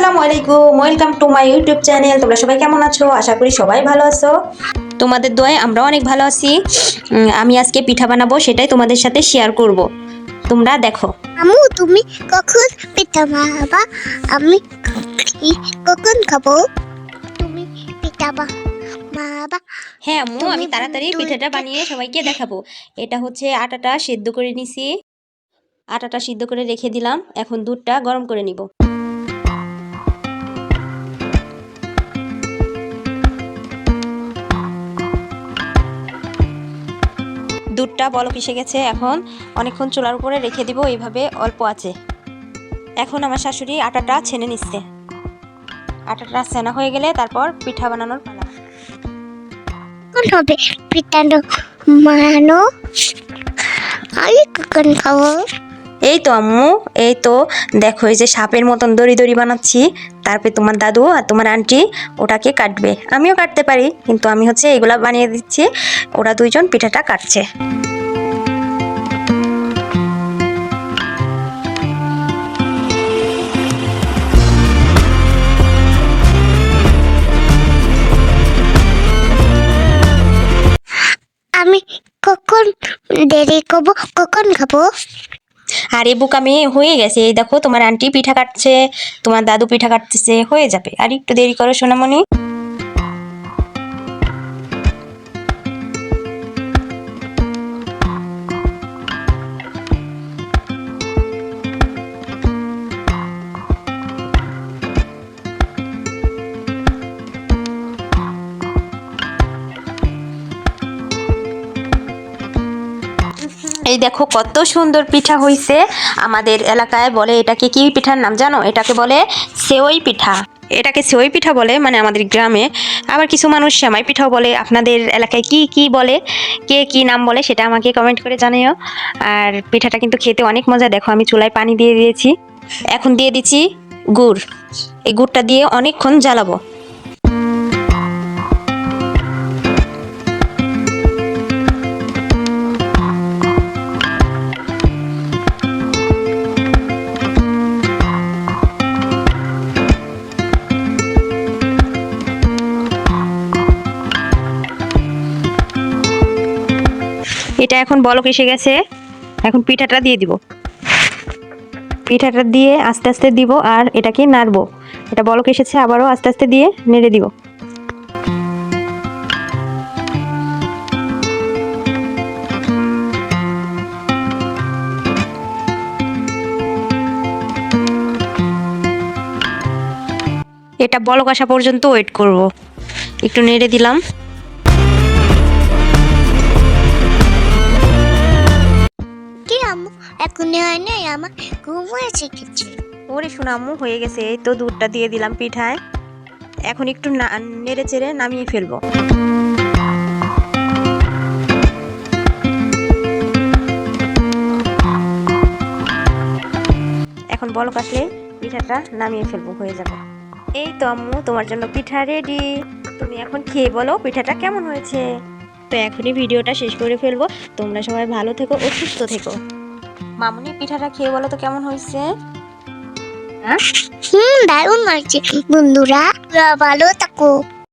আসসালামু আলাইকুম welcome to my YouTube channel তোমরা সবাই কেমন আছো? আশা করি সবাই ভালো আছো। তোমাদের দোয়ায় আমরা অনেক ভালো আছি। আমি আজকে পিঠা বানাবো সেটাই তোমাদের সাথে শেয়ার করব। তোমরা দেখো। আমু তুমি কখন পিঠা বানাবা? আমি কখন খাব? তুমি পিঠা বানাবা? হ্যাঁ আম্মু আমি তাড়াতাড়ি পিঠাটা বানিয়ে সবাইকে দেখাবো। এটা হচ্ছে আটাটা সিদ্ধ করে নিছি। আটাটা সিদ্ধ করে রেখে দিলাম। এখন দুধটা গরম করে নিব। দুধটা বলক এসে গেছে, এখন অনেকক্ষণ চুলার উপরে রেখে দিব, এইভাবে অল্প আছে। এখন আমার শাশুড়ি আটাটা ছেনে নিচ্ছে। আটাটা ছেনা হয়ে গেলে তারপর পিঠা বানানোর পালা। হবে? পিঠা বানানো আমি কখন খাব? এই তো আম্মু, এই তো, দেখো এই যে সাপের মতন দড়ি দড়ি বানাচ্ছি। তারপরে তোমার দাদু আর তোমার আন্টি, ওটাকে কাটবে। আমিও কাটতে পারি, কিন্তু আমি হচ্ছে এগুলা বানিয়ে দিচ্ছি। ওরা দুইজন পিঠাটা কাটছে। আমি কখন দেরি করব? কখন খাব? আর এ বুক আমি হয়ে গেছে। এই দেখো, তোমার আন্টি পিঠা কাটছে, তোমার দাদু পিঠা কাটতেছে, হয়ে যাবে। আর একটু দেরি করো, সোনামণি। এই দেখো কত সুন্দর পিঠা হইছে। আমাদের এলাকায় বলে এটাকে কি পিঠার নাম জানো? এটাকে বলে সেওই পিঠা। এটাকে সেওই পিঠা বলে মানে আমাদের গ্রামে। আবার কিছু মানুষ সেমাই পিঠাও বলে। আপনাদের এলাকায় কি কি বলে? কে কি নাম বলে সেটা আমাকে কমেন্ট করে জানিও। আর পিঠাটা কিন্তু খেতে অনেক মজা। দেখো আমি চুলায় পানি দিয়ে দিয়েছি। এখন দিয়ে দিচ্ছি গুড়। এই গুড়টা দিয়ে অনেকক্ষণ জ্বালাবো। এটা এখন বলক এসে গেছে। এখন পিঠাটা দিয়ে দিব। পিঠাটা দিয়ে আস্তে আস্তে দিব আর এটাকে নাড়বো। এটা বলক এসেছে, আবারও আস্তে আস্তে দিয়ে নেড়ে দিব। এটা বলক আসা পর্যন্ত ওয়েট করব। একটু নেড়ে দিলাম। এখন হয় নাই, আমার ঘুম হয়েছে কিছু। ওরে সোনামু হয়ে গেছে, এই তো দুধটা দিয়ে দিলাম পিঠায়। এখন একটু নেড়ে চেড়ে নামিয়ে ফেলব। এখন বল আসলে পিঠাটা নামিয়ে ফেলব, হয়ে যাবে। এই তো আম্মু, তোমার জন্য পিঠা রেডি তুমি এখন খেয়ে বলো, পিঠাটা কেমন হয়েছে? তো এখনই ভিডিওটা শেষ করে ফেলব। তোমরা সবাই ভালো থেকো ও সুস্থ থেকো। মামুনি পিঠাটা খেয়ে বলো তো কেমন হয়েছে? হুম দারুণ লাগছে বন্ধুরা ভালো থাকো।